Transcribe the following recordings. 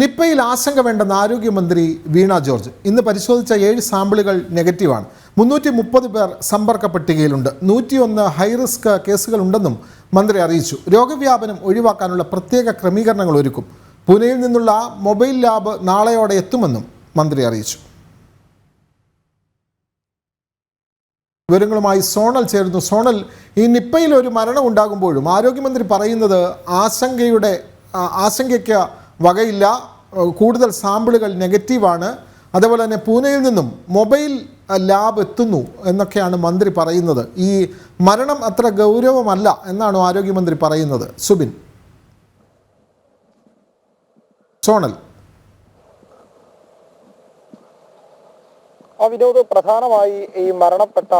നിപ്പയിൽ ആശങ്ക വേണ്ടെന്ന് ആരോഗ്യമന്ത്രി വീണ ജോർജ്. ഇന്ന് പരിശോധിച്ച ഏഴ് സാമ്പിളുകൾ നെഗറ്റീവാണ്. മുന്നൂറ്റി മുപ്പത് പേർ സമ്പർക്ക പട്ടികയിലുണ്ട് നൂറ്റിയൊന്ന് ഹൈറിസ്ക് കേസുകളുണ്ടെന്നും മന്ത്രി അറിയിച്ചു. രോഗവ്യാപനം ഒഴിവാക്കാനുള്ള പ്രത്യേക ക്രമീകരണങ്ങൾ ഒരുക്കും. പൂനെയിൽ നിന്നുള്ള മൊബൈൽ ലാബ് നാളെയോടെ എത്തുമെന്നും മന്ത്രി അറിയിച്ചു. വിവരങ്ങളുമായി സോണൽ ചേരുന്നു. സോണൽ ഈ നിപ്പയിൽ ഒരു മരണം ഉണ്ടാകുമ്പോഴും ആരോഗ്യമന്ത്രി പറയുന്നത് ആശങ്കയുടെ ആശങ്കയ്ക്ക് വകയില്ല കൂടുതൽ സാമ്പിളുകൾ നെഗറ്റീവാണ്. അതേപോലെ തന്നെ പൂനെയിൽ നിന്നും മൊബൈൽ ലാബ് എത്തുന്നു എന്നൊക്കെയാണ് മന്ത്രി പറയുന്നത്. ഈ മരണം അത്ര ഗൗരവമല്ല എന്നാണ് ആരോഗ്യമന്ത്രി പറയുന്നത്. സുബിൻ. സോണൽ. വിനോദ് പ്രധാനമായി ഈ മരണപ്പെട്ട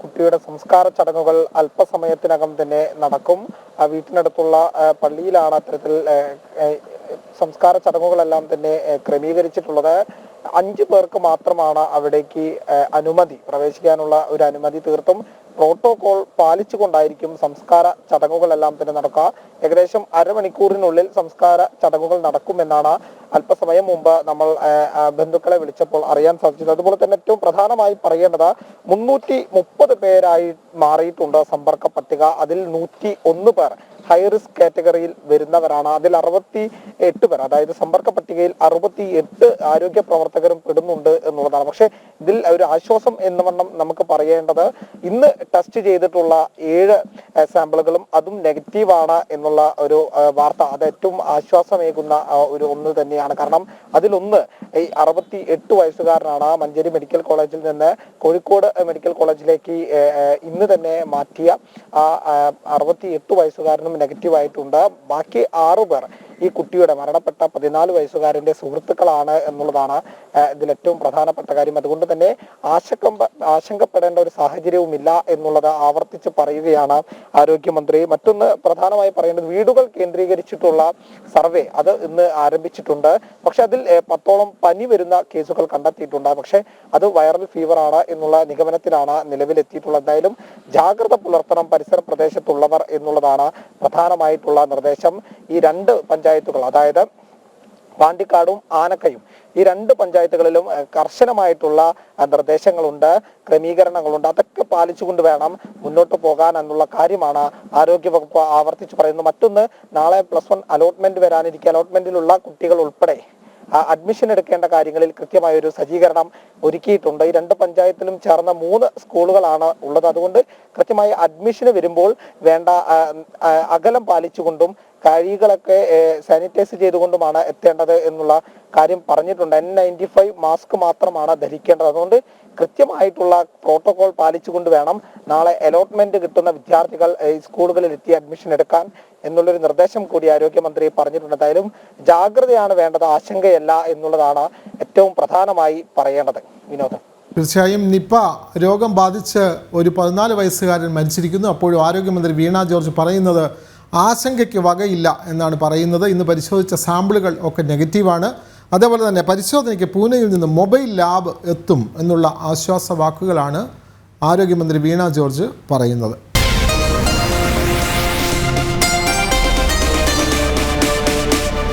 കുട്ടിയുടെ സംസ്കാര ചടങ്ങുകൾ അല്പസമയത്തിനകം തന്നെ നടക്കും. വീട്ടിനടുത്തുള്ള പള്ളിയിലാണ് അത്തരത്തിൽ സംസ്കാര ചടങ്ങുകളെല്ലാം തന്നെ ക്രമീകരിച്ചിട്ടുള്ളത്. അഞ്ചു പേർക്ക് മാത്രമാണ് അവിടേക്ക് അനുമതി പ്രവേശിക്കാനുള്ള ഒരു അനുമതി തീർത്തും പ്രോട്ടോകോൾ പാലിച്ചുകൊണ്ടായിരിക്കും സംസ്കാര ചടങ്ങുകളെല്ലാം തന്നെ നടക്കുക. ഏകദേശം അരമണിക്കൂറിനുള്ളിൽ സംസ്കാര ചടങ്ങുകൾ നടക്കുമെന്നാണ് അല്പസമയം മുമ്പ് നമ്മൾ ബന്ധുക്കളെ വിളിച്ചപ്പോൾ അറിയാൻ സാധിച്ചത്. അതുപോലെ തന്നെ ഏറ്റവും പ്രധാനമായി പറയേണ്ടത് മുന്നൂറ്റി മുപ്പത് പേരായി മാറിയിട്ടുണ്ട് സമ്പർക്ക പട്ടിക. അതിൽ നൂറ്റി ഒന്ന് പേർ ഹൈ റിസ്ക് കാറ്റഗറിയിൽ വരുന്നവരാണ്. അതിൽ അറുപത്തി എട്ട് പേർ അതായത് സമ്പർക്ക പട്ടികയിൽ അറുപത്തി എട്ട് ആരോഗ്യ പ്രവർത്തകരും പെടുന്നുണ്ട് എന്നുള്ളതാണ്. പക്ഷെ ഇതിൽ ഒരു ആശ്വാസം എന്ന വണ്ണം നമുക്ക് പറയേണ്ടത് ഇന്ന് ടെസ്റ്റ് ചെയ്തിട്ടുള്ള ഏഴ് സാമ്പിളുകളും അതും നെഗറ്റീവ് ആണ് എന്നുള്ള ഒരു വാർത്ത. അത് ഏറ്റവും ആശ്വാസമേകുന്ന ഒരു ഒന്ന് തന്നെയാണ്. കാരണം അതിലൊന്ന് ഈ അറുപത്തി എട്ട് വയസ്സുകാരനാണ് മഞ്ചേരി മെഡിക്കൽ കോളേജിൽ നിന്ന് കോഴിക്കോട് മെഡിക്കൽ കോളേജിലേക്ക് ഇന്ന് തന്നെ മാറ്റിയ ആ അറുപത്തി എട്ട് വയസ്സുകാരനും നെഗറ്റീവ് ആയിട്ടുണ്ട്. ബാക്കി ആറു പേർ ഈ കുട്ടിയുടെ മരണപ്പെട്ട പതിനാല് വയസ്സുകാരന്റെ സുഹൃത്തുക്കളാണ് എന്നുള്ളതാണ് ഇതിൽ ഏറ്റവും പ്രധാനപ്പെട്ട കാര്യം. അതുകൊണ്ട് തന്നെ ആശങ്ക ആശങ്കപ്പെടേണ്ട ഒരു സാഹചര്യവുമില്ല എന്നുള്ളത് ആവർത്തിച്ച് പറയുകയാണ് ആരോഗ്യമന്ത്രി. മറ്റൊന്ന് പ്രധാനമായി പറയേണ്ടത് വീടുകൾ കേന്ദ്രീകരിച്ചിട്ടുള്ള സർവേ അത് ഇന്ന് ആരംഭിച്ചിട്ടുണ്ട്. പക്ഷെ അതിൽ പത്തോളം പനി വരുന്ന കേസുകൾ കണ്ടെത്തിയിട്ടുണ്ട്. പക്ഷെ അത് വൈറൽ ഫീവർ ആണ് എന്നുള്ള നിഗമനത്തിലാണ് നിലവിലെത്തിയിട്ടുള്ളത്. എന്തായാലും ജാഗ്രത പുലർത്തണം. പരിസര പ്രദേശത്തുള്ളവർ എന്നുള്ളതാണ് പ്രധാനമായിട്ടുള്ള നിർദ്ദേശം. ഈ രണ്ട് പഞ്ചായത്തുകൾ അതായത് പാണ്ടിക്കാടും ആനക്കയും ഈ രണ്ട് പഞ്ചായത്തുകളിലും കർശനമായിട്ടുള്ള നിർദ്ദേശങ്ങളുണ്ട് ക്രമീകരണങ്ങളുണ്ട്. അതൊക്കെ പാലിച്ചുകൊണ്ട് വേണം മുന്നോട്ട് പോകാൻ എന്നുള്ള കാര്യമാണ് ആരോഗ്യവകുപ്പ് ആവർത്തിച്ച് പറയുന്നത്. മറ്റൊന്ന് നാളെ പ്ലസ് വൺ അലോട്ട്മെന്റ് വരാനിരിക്കുക അലോട്ട്മെന്റിലുള്ള കുട്ടികൾ ഉൾപ്പെടെ അഡ്മിഷൻ എടുക്കേണ്ട കാര്യങ്ങളിൽ കൃത്യമായ ഒരു സജ്ജീകരണം ഒരുക്കിയിട്ടുണ്ട്. ഈ രണ്ട് പഞ്ചായത്തിലും ചേർന്ന മൂന്ന് സ്കൂളുകളാണ് ഉള്ളത്. അതുകൊണ്ട് കൃത്യമായി അഡ്മിഷന് വരുമ്പോൾ വേണ്ട അകലം പാലിച്ചുകൊണ്ടും കഴികളൊക്കെ സാനിറ്റൈസ് ചെയ്തുകൊണ്ടുമാണ് എത്തേണ്ടത് എന്നുള്ള കാര്യം പറഞ്ഞിട്ടുണ്ട്. എൻ നയന്റി ഫൈവ് മാസ്ക് മാത്രമാണ് ധരിക്കേണ്ടത്. അതുകൊണ്ട് കൃത്യമായിട്ടുള്ള പ്രോട്ടോകോൾ പാലിച്ചുകൊണ്ട് വേണം നാളെ അലോട്ട്മെന്റ് കിട്ടുന്ന വിദ്യാർത്ഥികൾ സ്കൂളുകളിൽ എത്തി അഡ്മിഷൻ എടുക്കാൻ എന്നുള്ളൊരു നിർദ്ദേശം കൂടി ആരോഗ്യമന്ത്രി പറഞ്ഞിട്ടുണ്ട് എന്തായാലും ജാഗ്രതയാണ് വേണ്ടത് ആശങ്കയല്ല എന്നുള്ളതാണ് ഏറ്റവും പ്രധാനമായി പറയേണ്ടത്. വിനോദം. തീർച്ചയായും നിപ്പ രോഗം ബാധിച്ച് ഒരു പതിനാല് വയസ്സുകാരൻ മരിച്ചിരിക്കുന്നു. അപ്പോഴും ആരോഗ്യമന്ത്രി വീണ ജോർജ് പറയുന്നത് ആശങ്കയ്ക്ക് വകയില്ല എന്നാണ് പറയുന്നത്. ഇന്ന് പരിശോധിച്ച സാമ്പിളുകൾ ഒക്കെ നെഗറ്റീവാണ്. അതേപോലെ തന്നെ പരിശോധനയ്ക്ക് പൂനെയിൽ നിന്ന് മൊബൈൽ ലാബ് എത്തും എന്നുള്ള ആശ്വാസ വാക്കുകളാണ് ആരോഗ്യമന്ത്രി വീണ ജോർജ് പറയുന്നത്.